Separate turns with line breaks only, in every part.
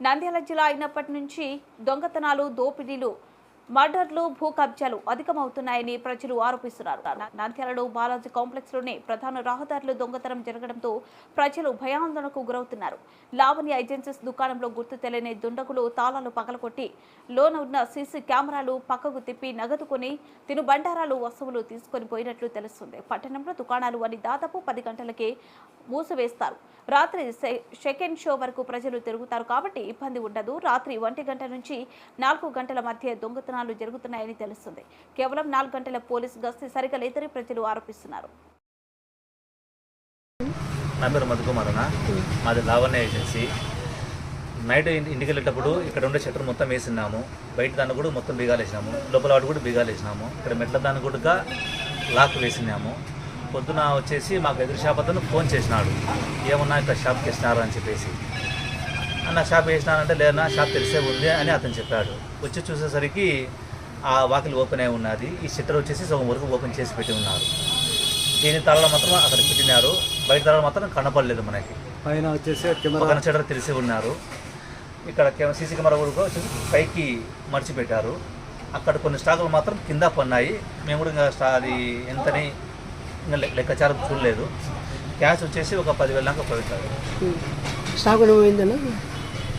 నంద్యాల జిల్లా అయినప్పటి నుంచి దొంగతనాలు దోపిడీలు మర్డర్లు భూ కబ్జాలు అధికమవుతున్నాయని ప్రజలు ఆరోపిస్తున్నారు. నంద్యాలలో బాలాజీ కాంప్లెక్స్లోనే ప్రధాన రహదారులు దొంగతనం జరగడంతో ప్రజలు భయాందోళనకు గురవుతున్నారు. లావణ్య ఏజెన్సీస్ దుకాణంలో గుర్తు తెలియని దుండగులు తాళాలు పగలగొట్టి లోన ఉన్న సీసీ కెమెరాలు పక్కకు తిప్పి నగదు కొని తిను బండారాలు వస్తువులు తీసుకొని పోయినట్లు తెలుస్తుంది. పట్టణంలో దుకాణాలు అని దాదాపు పది గంటలకే మూసివేస్తారు. రాత్రి సె- సెకండ్ షో వరకు ప్రజలు తిరుగుతారు కాబట్టి ఇబ్బంది ఉండదు. రాత్రి ఒంటి గంట నుంచి నాలుగు గంటల మధ్య దొంగతనాలు జరుగుతున్నాయని తెలుస్తుంది. కేవలం నాలుగు గంటల పోలీసు గస్తీ సరిగా లేదని ప్రజలు ఆరోపిస్తున్నారు.
నా పేరు మధుకుమార్ మాది లావణ్య ఏజెన్సీ. నైట్ ఇంటికి వెళ్ళేటప్పుడు ఇక్కడ ఉండే షట్టర్ మొత్తం వేసినాము బయట దాన్ని కూడా మొత్తం బీగాలు వేసినాము లోపల వాటి కూడా బీగాలు వేసినాము ఇక్కడ మెట్ల దాన్ని కూడా లాక్ వేసినాము. పొద్దున వచ్చేసి మాకు ఎదురు షాప్ అతను ఫోన్ చేసినాడు. ఏమన్నా ఇక్కడ షాప్కి వేసినారు అని చెప్పేసి. అన్న షాప్ వేసినానంటే లేదన్నా షాప్ తెలిసే ఉంది అని అతను చెప్పాడు. వచ్చి చూసేసరికి ఆ వాకిలి ఓపెన్ అయి ఉన్నది. ఈ షట్టర్ వచ్చేసి సగం వరకు ఓపెన్ చేసి పెట్టి ఉన్నారు. దీని తలలో మాత్రం అక్కడ పెట్టినారు. బయట తలలో మాత్రం కనపడలేదు మనకి.
పైన వచ్చేసి కెమెరా
చెడర్ తెలిసి ఉన్నారు. ఇక్కడ సీసీ కెమెరా కూడా వచ్చేసి పైకి మడిచిపెట్టారు అక్కడ కొన్ని స్టాకులు మాత్రం కింద పన్నాయి మేము కూడా ఇంకా అది ఎంతని ఇంకా లెక్కాచారం చూడలేదు. క్యాష్ వచ్చేసి ఒక పదివేల దాకా పోయింటారు
స్టాక్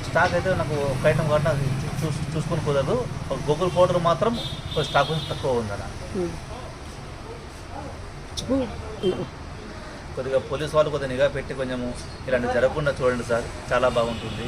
స్టాక్ అయితే నాకు ఒక ఐటమ్ కాబట్టి నాకు చూ చూసుకొని కుదరదు. ఒక గూగుల్ పౌడర్ మాత్రం ఒక స్టాక్ కొంచెం తక్కువ ఉందన్న కొద్దిగా పోలీస్ వాళ్ళు కొద్దిగా నిఘా పెట్టి కొంచెము ఇలాంటి జరగకుండా చూడండి సార్. చాలా బాగుంటుంది.